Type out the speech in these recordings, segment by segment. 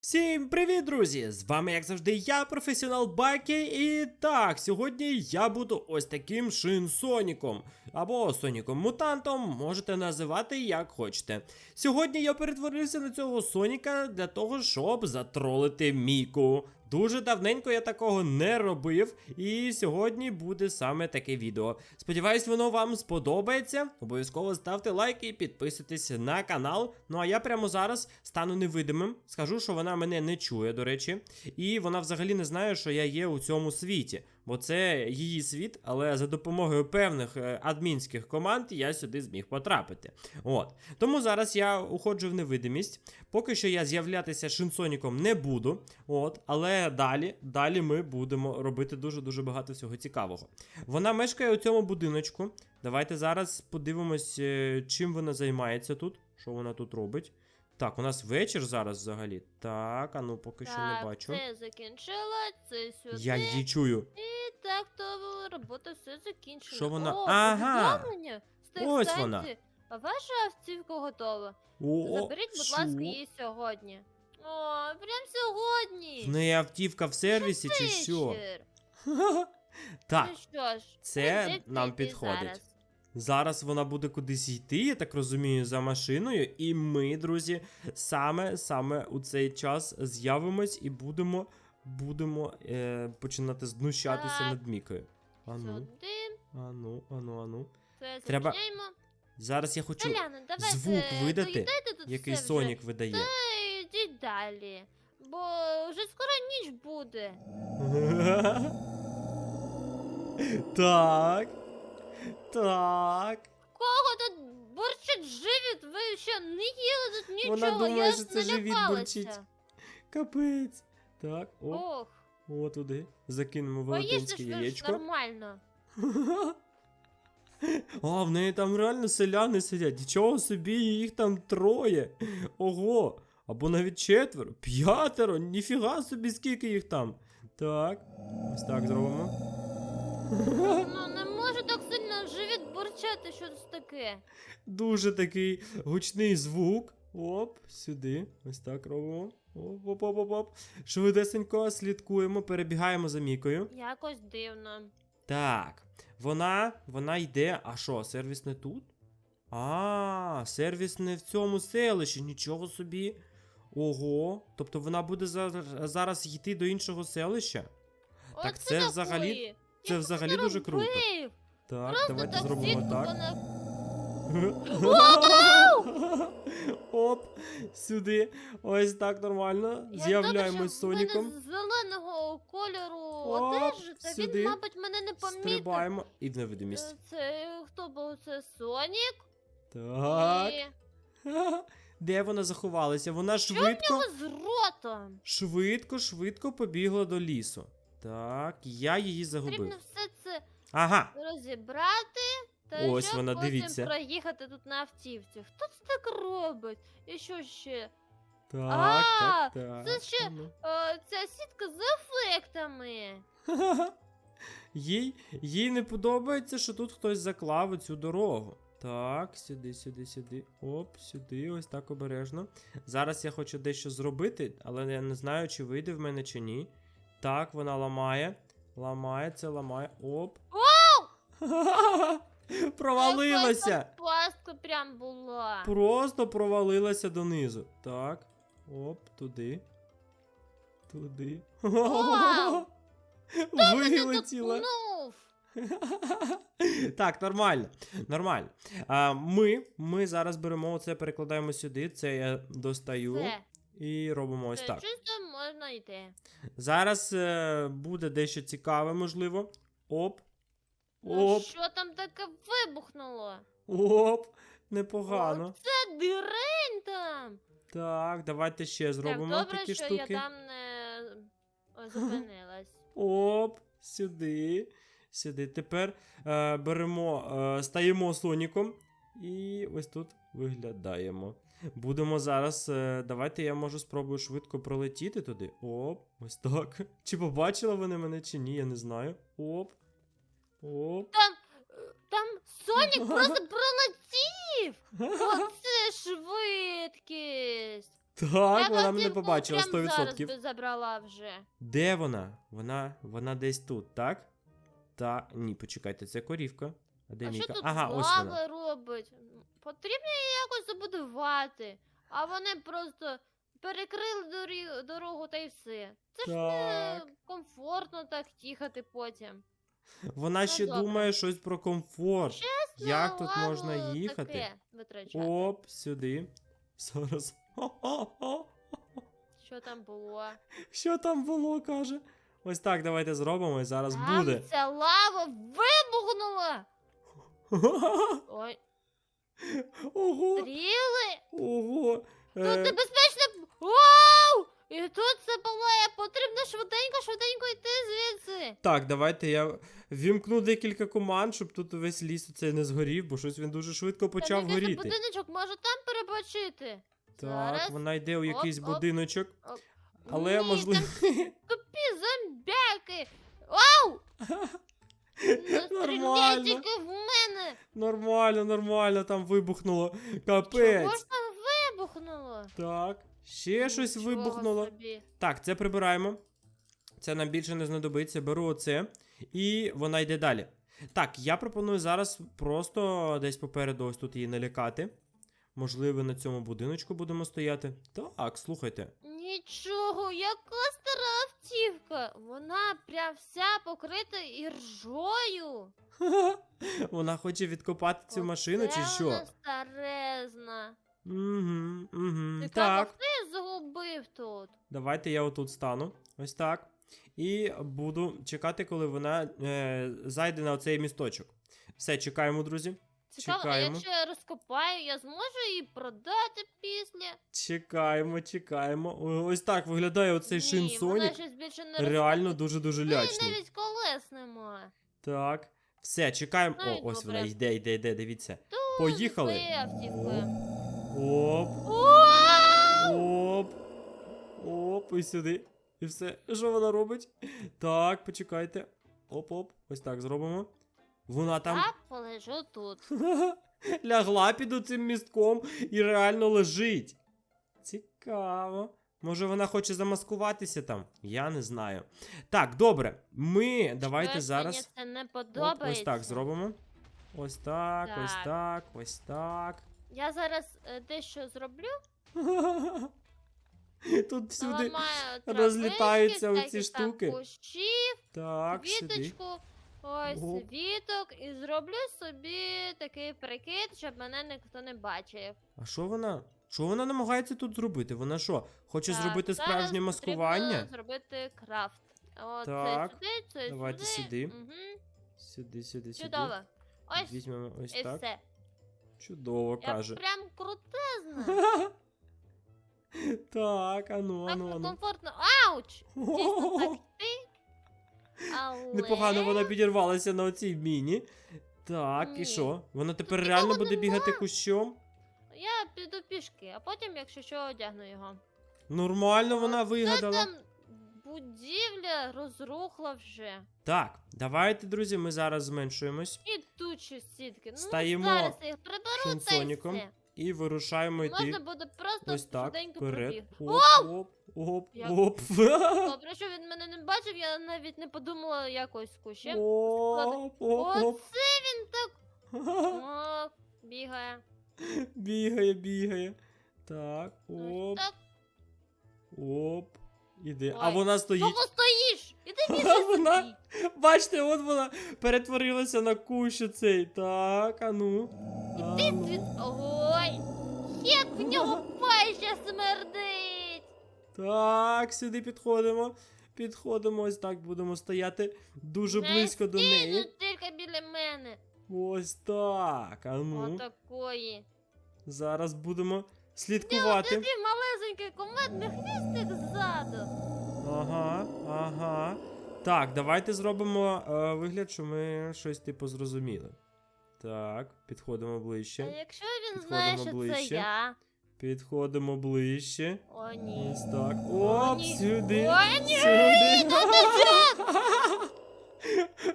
Всім привіт, друзі! З вами, як завжди, я, професіонал Бакі, і так, сьогодні я буду ось таким шинсоніком. Або Соніком-мутантом, можете називати як хочете. Сьогодні я перетворився на цього Соніка для того, щоб затролити Міку. Дуже давненько я такого не робив, і сьогодні буде саме таке відео. Сподіваюсь, воно вам сподобається. Обов'язково ставте лайк і підписуйтесь на канал. Ну а я прямо зараз стану невидимим. Скажу, що вона мене не чує, до речі, і вона взагалі не знає, що я є у цьому світі. Бо це її світ, але за допомогою певних е, адмінських команд я сюди зміг потрапити. От. Тому зараз я уходжу в невидимість. Поки що я з'являтися шинсоніком не буду. От, але далі, далі ми будемо робити дуже-дуже багато всього цікавого. Вона мешкає у цьому будиночку. Давайте зараз подивимось, е, чим вона займається тут. Що вона тут робить. Так, у нас вечір зараз взагалі. Так, а ну поки що не бачу. Це закінчила, це сюди. Я її чую. І так, то робота все закінчена. Що вона- О, Ага. Ось вона. А ваша автівка готова. О, Заберіть, будь що? ласка, її сьогодні. О, прям сьогодні. В неї автівка в сервісі чи що? Так, Ну що ж, це нам підходить. зараз. Зараз вона буде кудись йти, я так розумію, за машиною. І ми, друзі, саме саме у цей час з'явимось і будемо, будемо е, починати знущатися Так. над Мікою. Ану, Сюди. ану, ану, ану. Це Треба зачиняємо. Зараз я хочу, Толяна, давайте звук видати, доїдайте тут який все вже. Сонік видає. Та йдіть далі. Бо вже скоро ніч буде. так. Так. Кого тут бурчить живіт? Ви що не їли тут нічого? Вона думає, я що це живіт бурчить. Капець. Так, о, Ох, о, туди. Закинемо велетенське яєчко. нормально. А, в неї там реально селяни сидять. Нічого собі, їх там троє. Ого. Або навіть четверо, п'ятеро, ніфіга собі, скільки їх там. Так, ось так зробимо. Ну сильно живіт бурчати, що це таке. Дуже такий гучний звук. Оп, сюди. Ось так робимо. Оп, оп, оп, оп, оп. Швидесенько слідкуємо, перебігаємо за Мікою. Якось дивно. Так, вона, вона йде. А що, сервіс не тут? А, сервіс не в цьому селищі, нічого собі. Ого. Тобто вона буде за- зараз йти до іншого селища? Так Оце це взагалі- це взагалі дуже круто. Так, Просто давайте так зробимо сітку так. вона- Оп, сюди. Ось так нормально. З'являємось з Соніком. мене зеленого кольору Оп, одежі, та сюди. він, мабуть, мене не помітив. Стрибаємо і в невидимість. Е, Це хто був? Це Сонік? Так. І... Де вона заховалася? Вона швидко, з ротом? швидко, швидко побігла до лісу. Так, я її загубив. Потрібно все це Ага. розібрати. Та Ось щоб вона, потім дивіться. проїхати тут на автівці. Хто це так робить? І що ще? Так, А, так, так. це ще- Ну. Е, ця сітка з ефектами. їй, їй не подобається, що тут хтось заклав цю дорогу. Так, сюди, сюди, сюди. Оп, сюди, ось так обережно. Зараз я хочу дещо зробити, але я не знаю, чи вийде в мене чи ні. Так, вона ламає. Ламає, це ламає. Оп. Провалилася! Пастка прям була. Просто провалилася донизу. Так. Оп, туди. Туди. Вилетіла. Так, нормально. Нормально. А, ми, ми зараз беремо оце, перекладаємо сюди. Це я достаю Все, і робимо ось все, так. чисто можна йти. Зараз е, буде дещо цікаве, можливо. Оп. Ну, Оп. що там таке вибухнуло? Оп. Непогано. Це дирень там. Так, давайте ще зробимо так, добре, такі що штуки. я там не о, зупинилась. Оп, сюди. Сюди. Тепер е, беремо, е, стаємо соніком. І ось тут виглядаємо. Будемо зараз. Е, давайте я можу спробую швидко пролетіти туди. Оп, ось так. Чи побачили вони мене, чи ні, я не знаю. Оп. Оп. Там, там Сонік просто пролетів! Оце швидкість! Так, Я вона мене побачила 100%. би забрала вже. Де вона? Вона вона десь тут, так? Та ні, почекайте, це корівка. А де а що Міка? тут Ага, ось лава робить? Потрібно її якось забудувати. А вони просто перекрили дорі- дорогу та й все. Це ж не Так. комфортно так їхати потім. Вона ще добре. думає щось про комфорт. Як тут можна їхати? Таке витрачати. Оп, сюди. Зараз. Хо-хо-хо. Що там було? Що там було, каже. Ось так, давайте зробимо і зараз Там буде. ця лава вибухнула! Ой, Ого, стріли! ого. Тут Е, небезпечно. Вау! І тут це палає, потрібно швиденько, швиденько йти звідси. Так, давайте я вімкну декілька команд, щоб тут весь ліс оцей не згорів, бо щось він дуже швидко почав Там якийсь горіти. будиночок може там перебачити. Так, Зараз. вона йде у якийсь оп. будиночок. Оп. Але Ні, можливо. Тупі зомбяки. Вау! Нормально. в мене. Нормально, нормально, там вибухнуло. Чого ж Капець. там вибухнуло? Так. Ще щось Нічого вибухнуло. собі. Так, це прибираємо. Це нам більше не знадобиться. Беру оце. І вона йде далі. Так, я пропоную зараз просто десь попереду ось тут її налякати. Можливо, на цьому будиночку будемо стояти. Так, слухайте. Нічого, яка стара автівка. Вона прям вся покрита іржою. Вона хоче відкопати цю машину чи що? Вона старезна. Угу, угу. Цікаво, Так, її загубив тут? давайте я отут стану. Ось так. І буду чекати, коли вона е, зайде на оцей місточок. Все, чекаємо, друзі. Цікаво, а Чекаємо. якщо я розкопаю, я зможу її продати після. Чекаємо, чекаємо. О, Ось так виглядає оцей Ні, Шин вона Сонік. щось більше не Реально розкопує. дуже-дуже неї лячний. навіть колес немає. Так. Все, чекаємо. Ну, О, і ось добре. вона йде, йде, йде, дивіться. Дуже Поїхали. Оп, оп. Оп, і сюди. І все. Що вона робить? Так, почекайте. Оп-оп. Ось так зробимо. Вона там Я полежу тут. лягла під цим містком і реально лежить. Цікаво. Може вона хоче замаскуватися там? Я не знаю. Так, добре. Ми давайте Щось зараз. Мені це не подобається. ось так зробимо. Ось так, ось Так. так, ось так. Я зараз е, дещо зроблю. Тут всюди. Наламаю розлітаються травички, оці всяких там штуки. Кущів, Так, сюди. квіточку, ось Оп. віток, і зроблю собі такий прикид, щоб мене ніхто не бачив. А що вона? Що вона намагається тут зробити? Вона що, хоче Так, зробити зараз справжнє маскування? Потрібно зробити крафт. О, Так, це сюди, це давайте сюди. сюди. Угу. Сюди, сюди, сюди. Чудово. Ось Візьмемо ось і так. все. Чудово, Я каже. прям крутезна. так, ану, Так ану, ану. комфортно. Ауч! Дійсно так йти. Але... Непогано вона підірвалася на оцій міні. Так, і що? Вона тепер Тут реально буде бігати кущом? Я піду пішки, а потім, якщо що, одягну його. Нормально вона Оце вигадала. там будівля розрухла вже. Так, давайте, друзі, ми зараз зменшуємось І тучі сітки. Ну, Стаємо зараз я їх приберу та й Шинсоніком. все. І вирушаємо йти. Можна буде просто Ось так, швиденько вперед. пробіг. Оп, оп, оп, Як- оп. Добре, що він мене не бачив, я навіть не подумала якось кущем. Оп, оп, оп. Оце він так о, бігає. Бігає, бігає. Так, Ось оп, Так, оп. Іде. А Ой. вона стоїть. чого стоїш? Іди А вона- сюди. Бачите, от вона перетворилася на кущ цей. Так, а ну. А Ти ну. звід... Ой, як в нього паща смердить. Так, сюди підходимо. Підходимо, ось так будемо стояти дуже близько до неї. тільки біля мене. Ось так. А ну. Отакої. Зараз будемо слідкувати. такий малесенький комедний хвістик ззаду. Ага, ага. Так, давайте зробимо е, вигляд, що ми щось типу зрозуміли. Так, підходимо А ближче. якщо він Підходимо знає, що це ближче. я. Підходимо ближче. О, ні. Ось так. Оп, ні. сюди. О, ні! Сюди.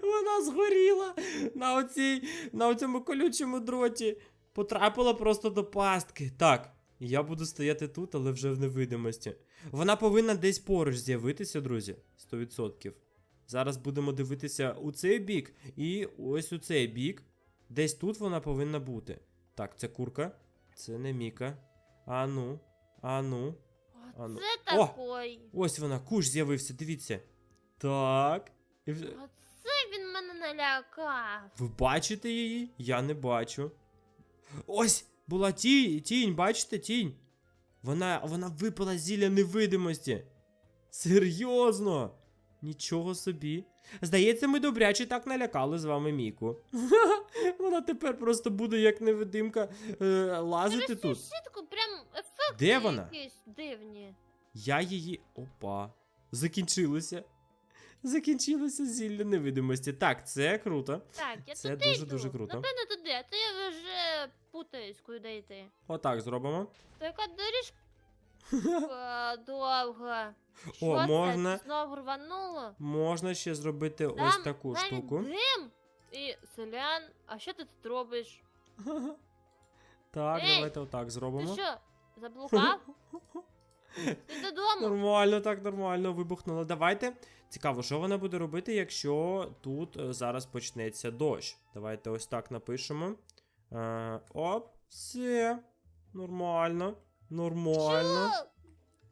Вона згоріла на оцій, на оцьому колючому дроті. Потрапила просто до пастки. Так, я буду стояти тут, але вже в невидимості. Вона повинна десь поруч з'явитися, друзі. 100%. Зараз будемо дивитися у цей бік і ось у цей бік. Десь тут вона повинна бути. Так, це курка. Це не Міка. Ану, ану. А ну. Це О! такой. Ось вона, куш з'явився, дивіться. Так. І Оце він мене налякав. Ви бачите її? Я не бачу. Ось! Була ті, тінь, бачите, тінь. Вона, вона випала з зілля невидимості. Серйозно? Нічого собі. Здається, ми добряче так налякали з вами Міку. Вона тепер просто буде як невидимка е, лазити тут. цю прям ефекти Де вона? якісь дивні. Я її. Опа. Закінчилося. Закінчилося зілля невидимості. Так, це круто. Так, я Це туди дуже-дуже круто. Напевно туди, а то я вже путаюсь, куди йти. Отак зробимо. Така доріжка довга. Що О, це? можна. Знову рвануло. Можна ще зробити ось таку навіть штуку. Дим і селян. А що ти тут робиш? Так, Ей, давайте отак Ти зробимо. що, заблукав? Ти додому. Нормально, так нормально вибухнуло. Давайте. Цікаво, що вона буде робити, якщо тут е, зараз почнеться дощ. Давайте ось так напишемо. Е, оп, все. Нормально. Нормально. Що?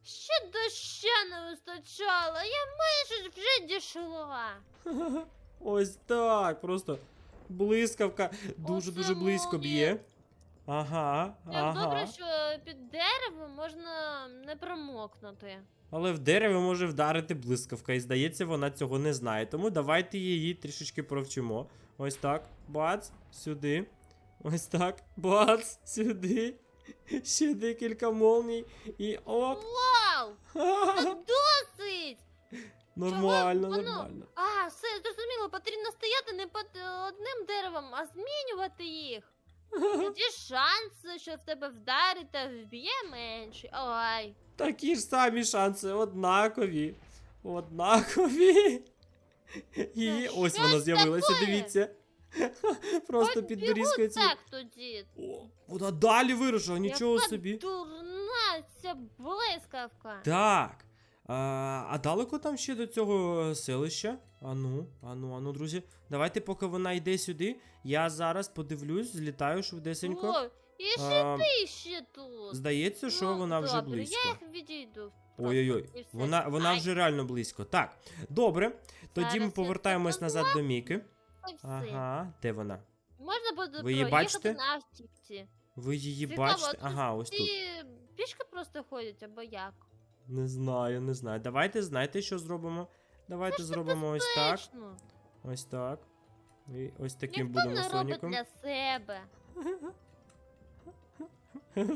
Ще доща не вистачало, я майже вже дійшла. Ось так. Просто блискавка дуже-дуже близько б'є. Ага, Як ага. добре, що під деревом можна не промокнути. Але в дерево може вдарити блискавка, і здається, вона цього не знає. Тому давайте її трішечки провчимо. Ось так. Бац, сюди. Ось так. Бац, сюди. Ще декілька молній. І оп. Вау! Та досить! Нормально, воно? нормально. А, все, зрозуміло, потрібно стояти не під е, одним деревом, а змінювати їх. Тоді шанси, що в тебе вдарить та вб'є менший. Ой. Такі ж самі шанси, однакові. Однакові. І ось що воно ж з'явилося, таке? дивіться. Просто От під дорізкою ці. так тоді. О, вона далі вирушила, нічого Яка собі. Дурна ця блискавка. Так. А, а далеко там ще до цього е, селища? Ану, ану, ану, друзі. Давайте, поки вона йде сюди, я зараз подивлюсь, злітаю швидесенько. О, і ще А, ти ще тут. Здається, що Ну, вона вже добре, близько. Я їх відійду. просто, Ой-ой-ой, і все. вона, вона Ай, вже реально близько. Так, добре. Тоді Зараз ми я повертаємось назад до Міки. Все. Ага, де вона? Можна буде Ви її проїхати бачите? на автівці. Ви її Цікаво, бачите? а Ага, ось тут. Ті пішки просто ходять або як? Не знаю, не знаю. Давайте, знаєте, що зробимо? Давайте зробимо ось так. Точно. Ось так. І ось таким Ніхто будемо не робить соніком. для себе.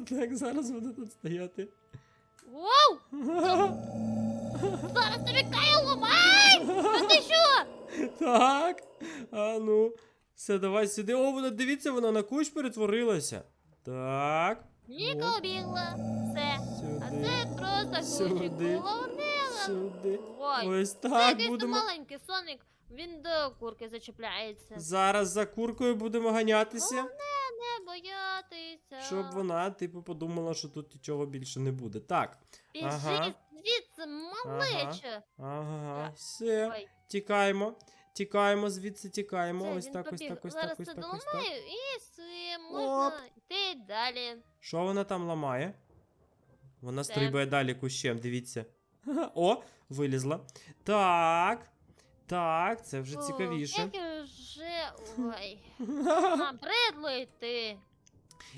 Так, зараз буду тут стояти. Воу! Зараз тобі каю ламай! А ти що? Так. А ну. Все, давай сюди. О, вона дивіться, вона на кущ перетворилася. Так. Ніка обігла. Все. А Сюди. це просто кущик. Сюди. Головне. Сюди. Ой. Ось Це так якийсь будемо. маленький соник, він до курки зачіпляється. Зараз за куркою будемо ганятися, Не боятися. щоб вона, типу, подумала, що тут нічого більше не буде. Так. Біжи Ага. звідси, малече. Ага, все. Ой, Тікаємо. Тікаємо звідси, тікаємо. це, ось він так, ось так, ось Зараз так, ось це так, ось так. доламаю і все, можна йти далі. Що вона там ламає? Вона стрибає далі кущем, дивіться. О, вилізла. Так. Так, це вже цікавіше. Як вже. Ой. Набридло йти.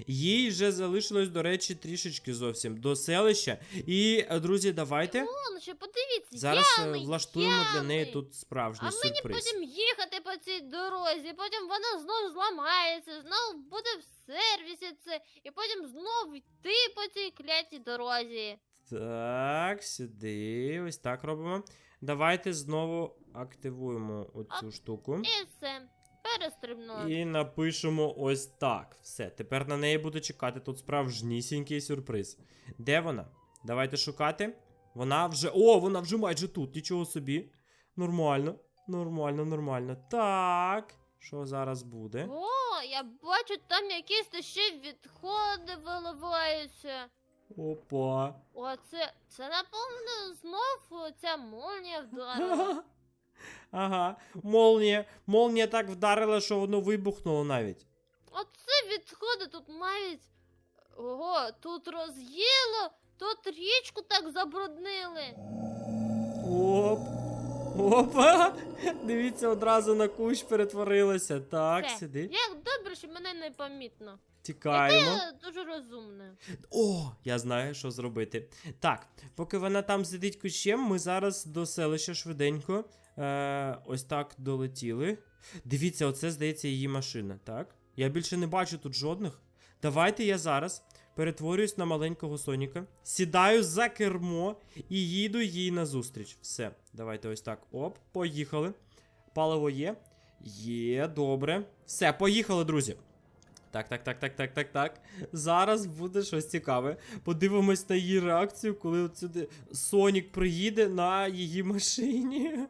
Їй вже залишилось, до речі, трішечки зовсім до селища. І, друзі, давайте Вон ще подивіться, зараз е, ями, влаштуємо для неї тут справжній А мені сюрприз. потім їхати по цій дорозі, потім вона знов зламається, знов буде в сервісі це, і потім знов йти по цій клятій дорозі. Так, сюди. Ось так робимо. Давайте знову активуємо оцю штуку. І все, перестрибнула. І напишемо ось так. Все, тепер на неї буде чекати тут справжнісінький сюрприз. Де вона? Давайте шукати. Вона вже. О, вона вже майже тут, нічого собі. Нормально, нормально, нормально. Так. Що зараз буде? О, я бачу, там якісь та ще відходи виливаються. Опа. Оце, це напевно знов ця молнія вдарила. Ага, молнія. Молнія так вдарила, що воно вибухнуло навіть. Оце відходи тут навіть. Ого, тут роз'їло, тут річку так забруднили. Оп. Опа! Дивіться, одразу на кущ перетворилася. Так, Все. сюди. Як добре, що мене не помітно. Тікаємо. Я дуже розумна. О, я знаю, що зробити. Так, поки вона там сидить кущем, ми зараз до селища швиденько. Е, ось так долетіли. Дивіться, оце здається її машина, так? Я більше не бачу тут жодних. Давайте я зараз перетворююсь на маленького Соніка, сідаю за кермо і їду їй назустріч. Все, давайте ось так. Оп, поїхали. Паливо є. Є, добре. Все, поїхали, друзі. Так, так, так, так, так, так, так. Зараз буде щось цікаве. Подивимось на її реакцію, коли от сюди Сонік приїде на її машині.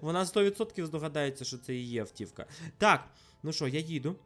Вона 100% здогадається, що це її автівка. Так, ну що, я їду.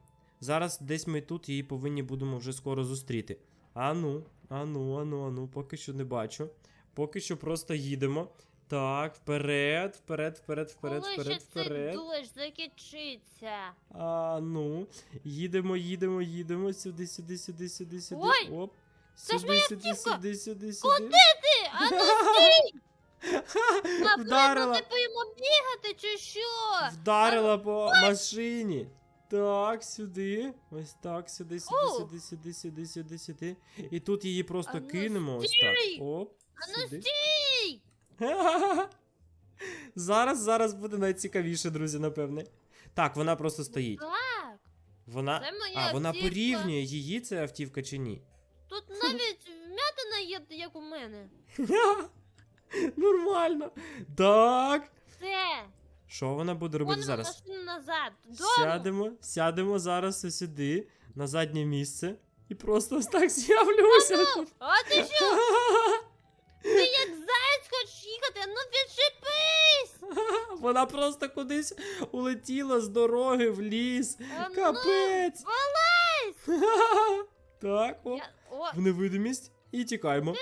Зараз десь ми тут її повинні будемо вже скоро зустріти. Ану, ану, ану, ану, поки що не бачу. Поки що просто їдемо. Так, вперед, вперед, вперед, вперед, Коли вперед, ще цей вперед. дощ закінчиться? А, ну, їдемо, їдемо, їдемо. Сюди, сюди, сюди, сюди, сюди. Ой, Оп. це ж сюди, сюди, автівка. сюди, сюди, сюди. Ти, а ну стій! А Вдарила, не поїмо бігати чи що? вдарила по машині. Так, сюди. Ось так, сюди, сюди, О. сюди, сюди, сюди, сюди, сюди. І тут її просто А ну кинемо. Ось стій! так. Оп. А ну Сюди. стій! Зараз, зараз буде найцікавіше, друзі, напевне. Так, вона просто стоїть. Так, Вона. це моя А, вона автівка. порівнює її це автівка чи ні? Тут навіть вмятина є, як у мене. Нормально. Так. Все, Що вона буде робити вон зараз? машину назад. Додому. Сядемо, сядемо зараз ось сюди, на заднє місце. І просто ось так з'явлюся. тут. А ти що? Ти як заяць хочеш їхати? Ну відшипись! Вона просто кудись улетіла з дороги в ліс. А ну, Капець. вилазь! Так, о, Я... О, в невидимість. І тікаємо.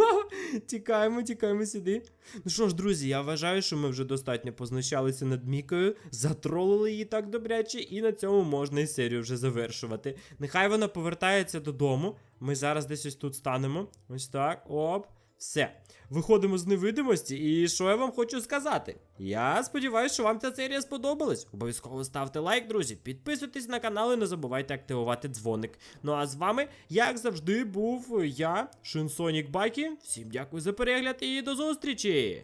тікаємо, тікаємо сюди. Ну що ж, друзі, я вважаю, що ми вже достатньо познущалися над Мікою, затролили її так добряче, і на цьому можна і серію вже завершувати. Нехай вона повертається додому. Ми зараз десь ось тут станемо. Ось так. Оп. Все. Виходимо з невидимості, і що я вам хочу сказати? Я сподіваюся, що вам ця серія сподобалась. Обов'язково ставте лайк, друзі. Підписуйтесь на канал і не забувайте активувати дзвоник. Ну а з вами, як завжди, був я, Шинсонік Байкі. Всім дякую за перегляд і до зустрічі!